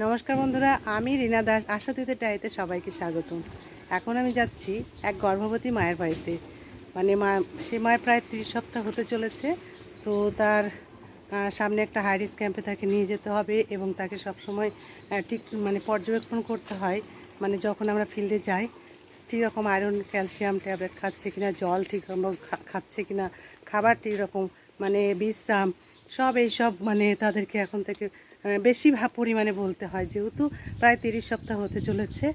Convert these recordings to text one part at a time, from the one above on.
নমস্কার বন্ধুরা, আমি রীনা দাস, আশাতীতে ডায়েতে সবাইকে স্বাগতম। এখন আমি যাচ্ছি এক গর্ভবতী মায়ের বাড়িতে। মানে মা, সে মায়ের প্রায় তিরিশ সপ্তাহ হতে চলেছে, তো তার সামনে একটা হাই হাইরিস ক্যাম্পে তাকে নিয়ে যেতে হবে এবং তাকে সবসময় ঠিক মানে পর্যবেক্ষণ করতে হয়। মানে যখন আমরা ফিল্ডে যাই ঠিক রকম আয়রন ক্যালসিয়াম ট্যাবলেট খাচ্ছে কিনা, জল ঠিক রকম খাচ্ছে কিনা, খাবার ঠিক রকম মানে বিশ্রাম সব এই সব মানে তাদেরকে এখন থেকে বেশি পরিমাণে বলতে হয়, যেহেতু প্রায় তিরিশ সপ্তাহ হতে চলেছে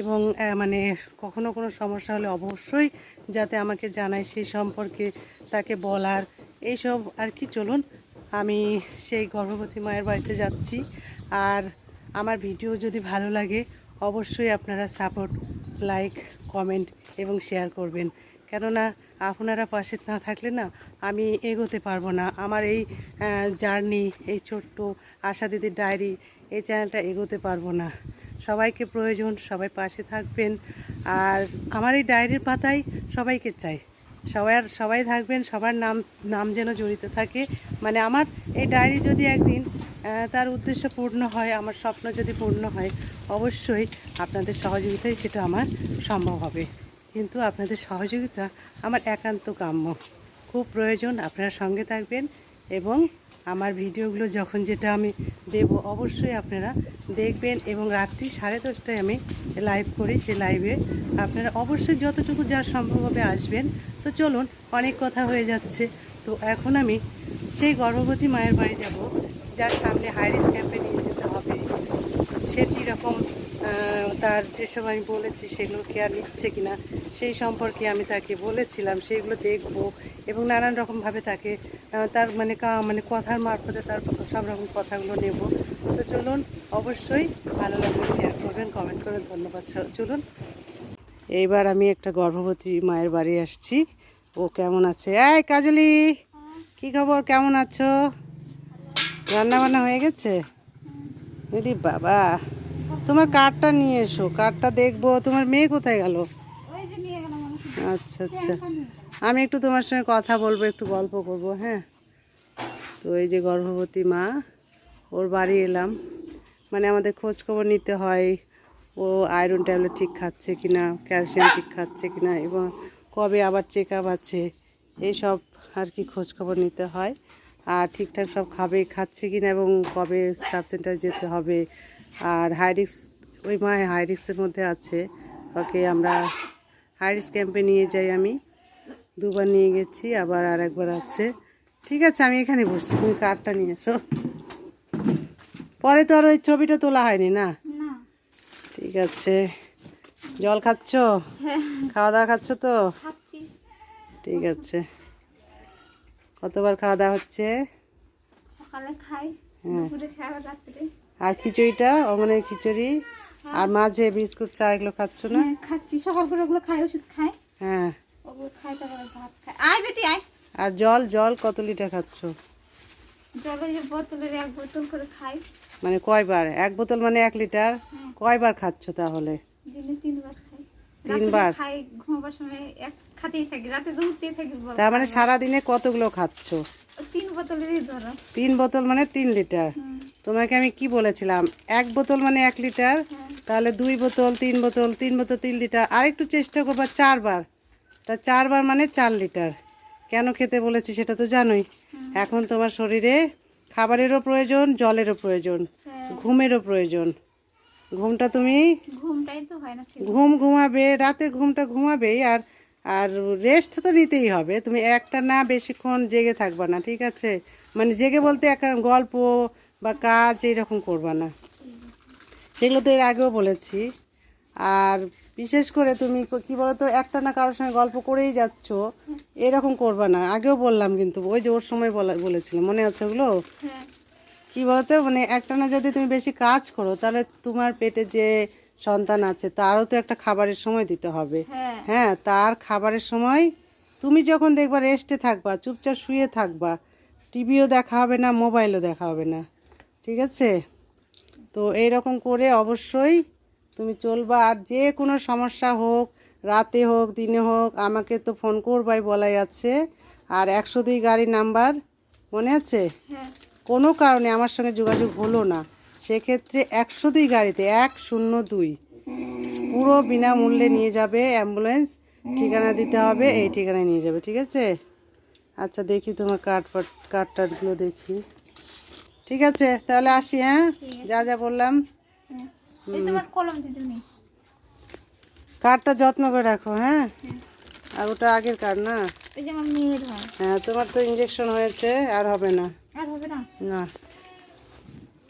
এবং মানে কখনো কোনো সমস্যা হলে অবশ্যই যাতে আমাকে জানায় সেই সম্পর্কে তাকে বলার। এইসব আর কি, চলুন আমি সেই গর্ভবতী মায়ের বাড়িতে যাচ্ছি। আর আমার ভিডিও যদি ভালো লাগে, অবশ্যই আপনারা সাপোর্ট লাইক কমেন্ট এবং শেয়ার করবেন। কেননা আপনারা পাশে না থাকলে না আমি এগোতে পারব না। আমার এই জার্নি, এই ছোট্ট আশা দিদির ডায়েরি, এই চ্যানেলটা এগোতে পারব না। সবাইকে প্রয়োজন, সবাই পাশে থাকবেন। আর আমার এই ডায়েরির পাতায় সবাইকে চাই। সবার সবাই থাকবেন, সবার নাম নাম যেন জড়িত থাকে। মানে আমার এই ডায়েরি যদি একদিন তার উদ্দেশ্য পূর্ণ হয়, আমার স্বপ্ন যদি পূর্ণ হয়, অবশ্যই আপনাদের সহযোগিতায় সেটা আমার সম্ভব হবে। কিন্তু আপনাদের সহযোগিতা আমার একান্ত কাম্য। খুব প্রয়োজন, আপনারা সঙ্গে থাকবেন এবং আমার ভিডিওগুলো যখন যেটা আমি দেব অবশ্যই আপনারা দেখবেন এবং রাত্রি সাড়ে দশটায় আমি লাইভ করি সেই লাইভে আপনারা অবশ্যই যতটুকু যা সম্ভব হবে আসবেন। তো চলুন, অনেক কথা হয়ে যাচ্ছে। তো এখন আমি সেই গর্ভবতী মায়ের বাড়ি যাব, যার সামনে হাইরিস ক্যাম্পে নিয়ে যেতে হবে। সে কীরকম তার যেসব আমি বলেছি সেগুলো কেয়ার নিচ্ছে কিনা সেই সম্পর্কে আমি তাকে বলেছিলাম সেইগুলো দেখব এবং নানান রকমভাবে তাকে তার মানে কা- মানে কথার মারফতে তার সব রকম কথাগুলো নেব। তো চলুন অবশ্যই ভালো লাগলে শেয়ার করবেন কমেন্ট করবেন ধন্যবাদ চলুন এইবার আমি একটা গর্ভবতী মায়ের বাড়ি আসছি। ও কেমন আছে? এই কাজলি কি খবর? কেমন আছো? রান্না বান্না হয়ে গেছে? এরি বাবা। তোমার কার্ডটা নিয়ে এসো কার্ডটা দেখব। তোমার মেয়ে কোথায় গেল? আচ্ছা আচ্ছা। আমি একটু তোমার সঙ্গে কথা বলব একটু গল্প করব হ্যাঁ? তো এই যে গর্ভবতী মা ওর বাড়ি এলাম। মানে আমাদের খোঁজ খবর নিতে হয় ও আয়রন ট্যাবলেট ঠিক খাচ্ছে কিনা ক্যালসিয়াম ঠিক খাচ্ছে কি না এবং কবে আবার চেক আপ আছে এইসব আর কি খোঁজ খবর নিতে হয়। আর ঠিকঠাক সব খাবে খাচ্ছে কি না এবং কবে সাব সেন্টার যেতে হবে আর হাইরিক্স ওই মা হাইরিক্সের মধ্যে আছে। ওকে আমরা হাইরিক্স ক্যাম্পে নিয়ে যাই আমি। দুবার নিয়ে গেছি আবার আর একবার আছে। ঠিক আছে আমি এখানে বসছি তুমি কার্ডটা নিয়ে এসো। পরে তো আর ওই ছবিটা তোলা হয়নি না? ঠিক আছে। জল খাচ্ছ? হ্যাঁ। খাওয়া দাওয়া খাচ্ছ তো? ঠিক আছে। কতবার খাওয়া দাওয়া হচ্ছে? সকালে খাই হ্যাঁ। দুপুরে খাই রাত্রে। আর খিচুড়িটা অঙ্গনের খিচুড়ি আর মাঝে বিস্কুট চা এগুলো খাচ্ছ না? হ্যাঁ খাচ্ছি। সকাল করে ওগুলো খাই ওষুধ খাই হ্যাঁ। ওগুলো খাই তারপরে ভাত খাই আয় বেটি আয়। আর জল জল কত লিটার খাচ্ছ? জলের যে বোতলের এক বোতল করে খাই। মানে কয়বার? এক বোতল মানে এক লিটার? কয়বার খাচ্ছ তাহলে? দিনে তিনবার খাই। তিনবার? খাই ঘুমাবার সময় এক খাতেই থাকি রাতে থাকি বল। তার মানে সারাদিনে কতগুলো খাচ্ছ? তিন বোতলেরই ধরো। তিন বোতল মানে তিন লিটার। তোমাকে আমি কি বলেছিলাম? এক বোতল মানে এক লিটার। তাহলে দুই বোতল তিন বোতল তিন বোতল তিন লিটার আর একটু চেষ্টা করবা চারবার। তা চারবার মানে চার লিটার। কেন খেতে বলেছি সেটা তো জানোই। এখন তোমার শরীরে খাবারেরও প্রয়োজন জলেরও প্রয়োজন হ্যাঁ। ঘুমেরও প্রয়োজন। ঘুমটা তুমি ঘুমটাই তো হয় না ঘুম ঘুমাবে রাতে ঘুমটা ঘুমাবেই আর আর রেস্ট তো নিতেই হবে। তুমি একটা না বেশিক্ষণ জেগে থাকবা না ঠিক আছে? মানে জেগে বলতে একটা গল্প বা কাজ এইরকম করবা না। সেগুলো তো এর আগেও বলেছি। আর বিশেষ করে তুমি ক- কি বলতো একটা না কারোর সঙ্গে গল্প করেই যাচ্ছ এরকম করবা না। আগেও বললাম কিন্তু ওই যে ওর সময় বলা বলেছিলাম মনে আছে ওগুলো? হ্যাঁ। কি বলতো মানে একটা না যদি তুমি বেশি কাজ করো তাহলে তোমার পেটে যে সন্তান আছে তারও তো একটা খাবারের সময় দিতে হবে। হ্যাঁ। হ্যাঁ তার খাবারের সময় তুমি যখন দেখবা রেস্টে থাকবা চুপচাপ শুয়ে থাকবা টিভিও দেখা হবে না মোবাইলও দেখা হবে না। ঠিক আছে? তো এই রকম করে অবশ্যই তুমি চলবা আর যে কোনো সমস্যা হোক রাতে হোক দিনে হোক আমাকে তো ফোন করবাই বলাই আছে। আর একশো দুই গাড়ি নাম্বার মনে আছে? হ্যাঁ। কোনো কারণে আমার সঙ্গে যোগাযোগ হলো না। সেক্ষেত্রে একশো দুই গাড়িতে এক শূন্য দুই। পুরো বিনামূল্যে নিয়ে যাবে অ্যাম্বুলেন্স ঠিকানা দিতে হবে এই ঠিকানায় নিয়ে যাবে ঠিক আছে? আচ্ছা দেখি তোমার কার্ড ফাট কার্ড টার্ডগুলো দেখি। ঠিক আছে তাহলে আসি হ্যাঁ? যা যা বললাম। কার্ডটা যত্ন করে রাখো হ্যাঁ? আর ওটা আগের কার্ড না? হয়। হ্যাঁ তোমার তো ইঞ্জেকশন হয়েছে আর হবে না। না?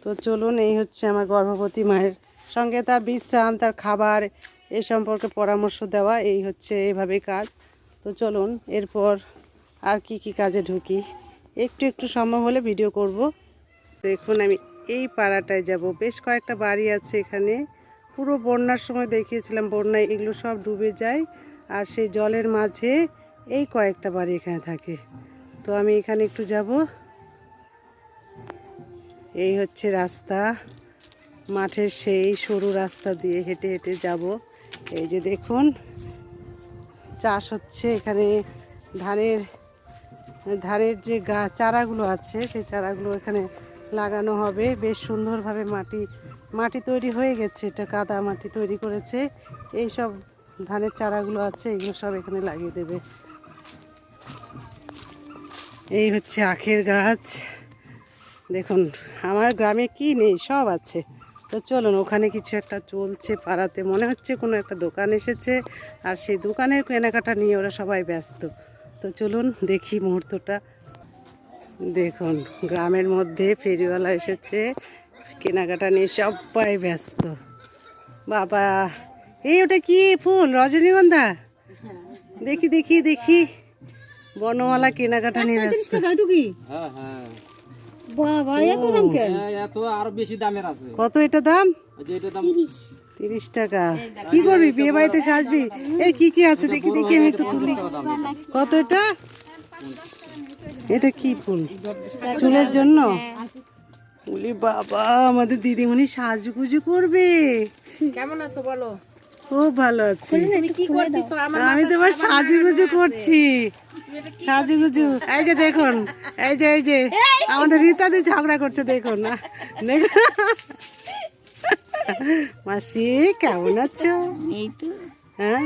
তো চলুন এই হচ্ছে আমার গর্ভবতী মায়ের সঙ্গে তার বিশ্রাম তার খাবার এ সম্পর্কে পরামর্শ দেওয়া এই হচ্ছে এইভাবেই কাজ। তো চলুন এরপর আর কি কি কাজে ঢুকি। একটু একটু সম্ভব হলে ভিডিও করব। দেখুন, আমি এই পাড়াটায় যাব। বেশ কয়েকটা বাড়ি আছে এখানে। পুরো বন্যার সময় দেখিয়েছিলাম, বন্যায় এগুলো সব ডুবে যায় আর সেই জলের মাঝে এই কয়েকটা বাড়ি এখানে থাকে। তো আমি এখানে একটু যাব। এই হচ্ছে রাস্তা। মাঠের সেই সরু রাস্তা দিয়ে হেঁটে হেঁটে যাব। এই যে দেখুন, চাষ হচ্ছে এখানে। ধানের ধানের যে গা, চারাগুলো আছে, সেই চারাগুলো এখানে লাগানো হবে। বেশ সুন্দরভাবে মাটি মাটি তৈরি হয়ে গেছে। এটা কাদা মাটি তৈরি করেছে। এই সব ধানের চারাগুলো আছে, এগুলো সব এখানে লাগিয়ে দেবে। এই হচ্ছে আখের গাছ। দেখুন, আমার গ্রামে কি নেই, সব আছে। তো চলুন, ওখানে কিছু একটা চলছে পাড়াতে। মনে হচ্ছে কোনো একটা দোকান এসেছে, আর সেই দোকানের কেনাকাটা নিয়ে ওরা সবাই ব্যস্ত। তো চলুন, দেখি মুহূর্তটা। দেখুন গ্রামের মধ্যে ফেরিওয়ালা এসেছে কেনাকাটা নিয়ে সবাই ব্যস্ত। বাবা এই ওটা কি ফুল? রজনীগন্ধা? দেখি দেখি দেখি। বনমালা কেনাকাটা নিয়ে ব্যস্ত। হ্যাঁ হ্যাঁ। দাম কেন? হ্যাঁ, এত আরও বেশি দামের আছে। কত এটা দাম? এটা দাম। তিরিশ। টাকা। কি করবি? বিয়ে বাড়িতে সাজবি? এই কি কি আছে? দেখি দেখি আমি একটু তুলি। কত এটা? এটা কি ফুল? চুলের জন্য? বলি বাবা আমাদের দিদিমণি সাজুগুজু করবে। কেমন আছো বলো? খুব ভালো আছি। তুমি কি করতেছো? আমার আমি তোমার সাজুগুজু করছি। সাজুগুজু। এই যে দেখুন এই যে এই যে আমাদের রীতাদি ঝগড়া করছে দেখুন না। মাসি কেমন আছো? এই তো। হ্যাঁ?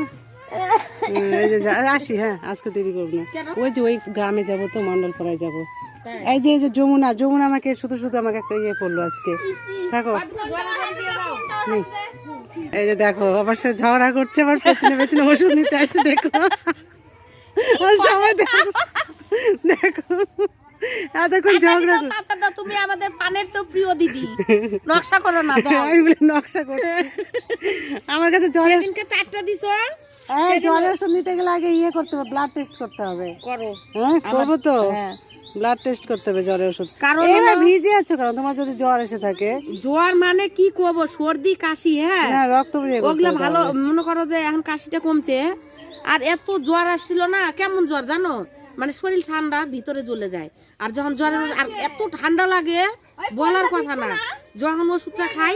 এই যে আসি হ্যাঁ আজকে দেরি করব না। ওই যে ওই গ্রামে যাব তো মন্ডল মন্ডলপাড়ায় যাব এই যে এই যে যমুনা যমুনা আমাকে শুধু শুধু আমাকে একটা ইয়ে করল আজকে। থাকো। এই যে দেখো আবার সে ঝগড়া করছে আবার পেছনে পেছনে ওষুধ নিতে আসছে দেখো। ওই সবাই দেখো। দেখো। এতক্ষণ ঝগড়া তুমি আমাদের পানের প্রিয় দিদি। নকশা করো না দাও। আমি বলে নকশা করছি। আমার কাছে সেদিনকে চারটা দিছো এই জ্বরের ওষুধ নিতে গেলে আগে ইয়ে করতে হবে ব্লাড টেস্ট করতে হবে। করো। হ্যাঁ করব তো? হ্যাঁ। ব্লাড টেস্ট করতে হবে জ্বরের ওষুধ। কারণ এইবার ভিজে আছো কারণ তোমার যদি জ্বর এসে থাকে। জ্বর মানে কি করব? সর্দি কাশি হ্যাঁ? না রক্ত বেরিয়ে ভালো মনে করো যে এখন কাশিটা কমছে। আর এত জ্বর আসছিল না কেমন জ্বর জানো? মানে শরীর ঠান্ডা ভিতরে জ্বলে যায়। আর যখন জ্বরের আর এত ঠান্ডা লাগে বলার কথা না। যখন ওষুধটা খাই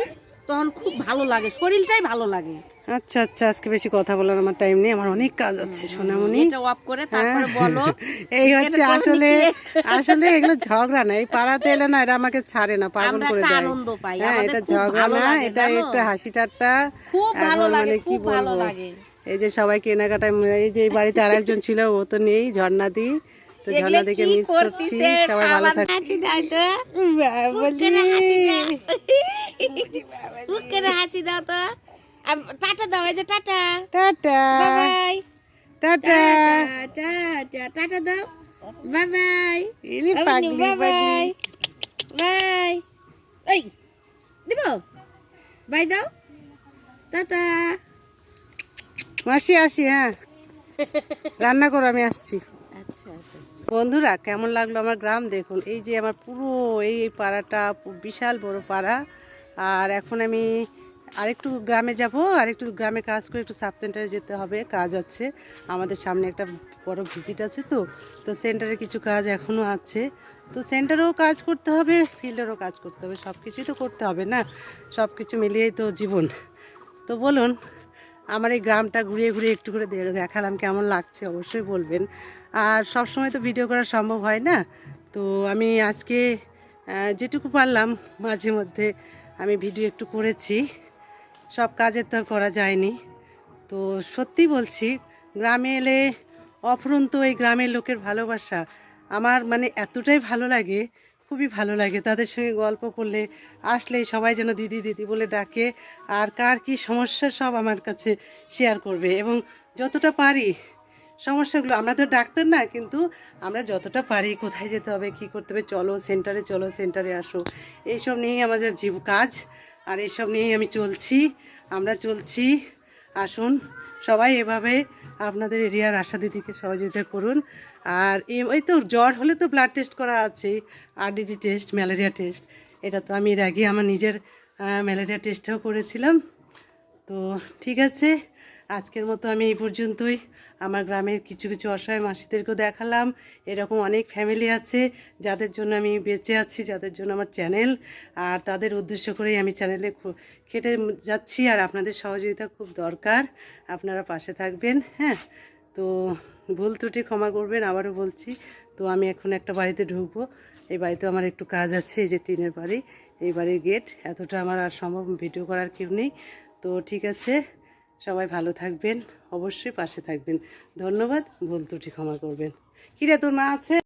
তখন খুব ভালো লাগে। শরীরটাই ভালো লাগে। আচ্ছা আচ্ছা আজকে বেশি কথা বলার আমার টাইম নেই আমার অনেক কাজ আছে সোনামণি। এটা অফ করে তারপরে বলো। এই হচ্ছে আসলে আসলে এগুলো ঝগড়া না এই পাড়াতে এলে না এটা আমাকে ছাড়ে না পাগল করে দেয়। আনন্দ পাই, হ্যাঁ এটা ঝগড়া না এটা? একটা হাসি ঠাট্টা খুব ভালো লাগে, মানে কি খুব ভালো লাগে। এই যে সবাই কেনাকাটায় এই যে এই বাড়িতে আরেকজন ছিল ও তো নেই ঝর্ণাদি। তো ঝর্ণাদিকে মিস করছি সবাই ভালো সাবান থাকে দাও তো। বাবাজি। মুখ করে হাসি দাও তো। টাটা দাও এই যে tata. Tata. Bye tata. Tata tata দাও। বাই বাই ইলি পাগলি বাই বাই এই দিব? বাই দাও। টাটা। মাসি আসি হ্যাঁ। রান্না করো আমি আসছি। আচ্ছা আচ্ছা বন্ধুরা কেমন লাগল আমার গ্রাম? দেখুন এই যে আমার পুরো এই এই পাড়াটা বিশাল বড় পাড়া। আর এখন আমি আরেকটু গ্রামে যাব, আরেকটু গ্রামে কাজ করে একটু সাব সেন্টারে যেতে হবে, কাজ আছে। আমাদের সামনে একটা বড় ভিজিট আছে তো তো সেন্টারে কিছু কাজ এখনও আছে। তো সেন্টারেও কাজ করতে হবে ফিল্ডেরও কাজ করতে হবে সব কিছুই তো করতে হবে না? সব কিছু মিলিয়েই তো জীবন। তো বলুন, আমার এই গ্রামটা ঘুরিয়ে ঘুরিয়ে একটু করে দেখালাম, কেমন লাগছে অবশ্যই বলবেন। আর সব সময় তো ভিডিও করা সম্ভব হয় না? তো আমি আজকে যেটুকু পারলাম, মাঝে মধ্যে আমি ভিডিও একটু করেছি। সব কাজের তো করা যায়নি। তো সত্যি বলছি, গ্রামে এলে অফুরন্ত এই গ্রামের লোকের ভালোবাসা আমার মানে এতটাই ভালো লাগে, খুবই ভালো লাগে। তাদের সঙ্গে গল্প করলে আসলেই সবাই যেন দিদি দিদি বলে ডাকে, আর কার কি সমস্যা সব আমার কাছে শেয়ার করবে। এবং যতটা পারি, সমস্যাগুলো, আমরা তো ডাক্তার না, কিন্তু আমরা যতটা পারি, কোথায় যেতে হবে, কি করতে হবে, চলো সেন্টারে চলো সেন্টারে আসো। এইসব নিয়েই আমাদের জীব, কাজ। আর এসব নিয়েই আমি চলছি। আমরা চলছি। আসুন, সবাই এভাবে আপনাদের এরিয়ার আশা দিদিকে সহযোগিতা করুন। আর ওই তো জ্বর হলে তো ব্লাড টেস্ট করা আছে। আরডিডি টেস্ট ম্যালেরিয়া টেস্ট এটা তো আমি এর আগে আমার নিজের ম্যালেরিয়া টেস্টও করেছিলাম। তো ঠিক আছে, আজকের মতো আমি এই পর্যন্তই। আমার গ্রামের কিছু কিছু অসহায় মাসিদেরকেও দেখালাম। এরকম অনেক ফ্যামিলি আছে যাদের জন্য আমি বেঁচে আছি, যাদের জন্য আমার চ্যানেল আর তাদের উদ্দেশ্য করেই আমি চ্যানেলে খেটে যাচ্ছি আর আপনাদের সহযোগিতা খুব দরকার। আপনারা পাশে থাকবেন হ্যাঁ? তো ভুল ত্রুটি ক্ষমা করবেন, আবারও বলছি। তো আমি এখন একটা বাড়িতে ঢুকবো। এই বাড়িতে আমার একটু কাজ আছে, এই যে টিনের বাড়ি। এই বাড়ির গেট এতটা আমার আর সম্ভব ভিডিও করার কেউ নেই। তো ঠিক আছে সবাই ভালো থাকবেন, অবশ্যই পাশে থাকবেন। ধন্যবাদ, ভুল ত্রুটি ক্ষমা করবেন। কিরে, তোর মা আছে?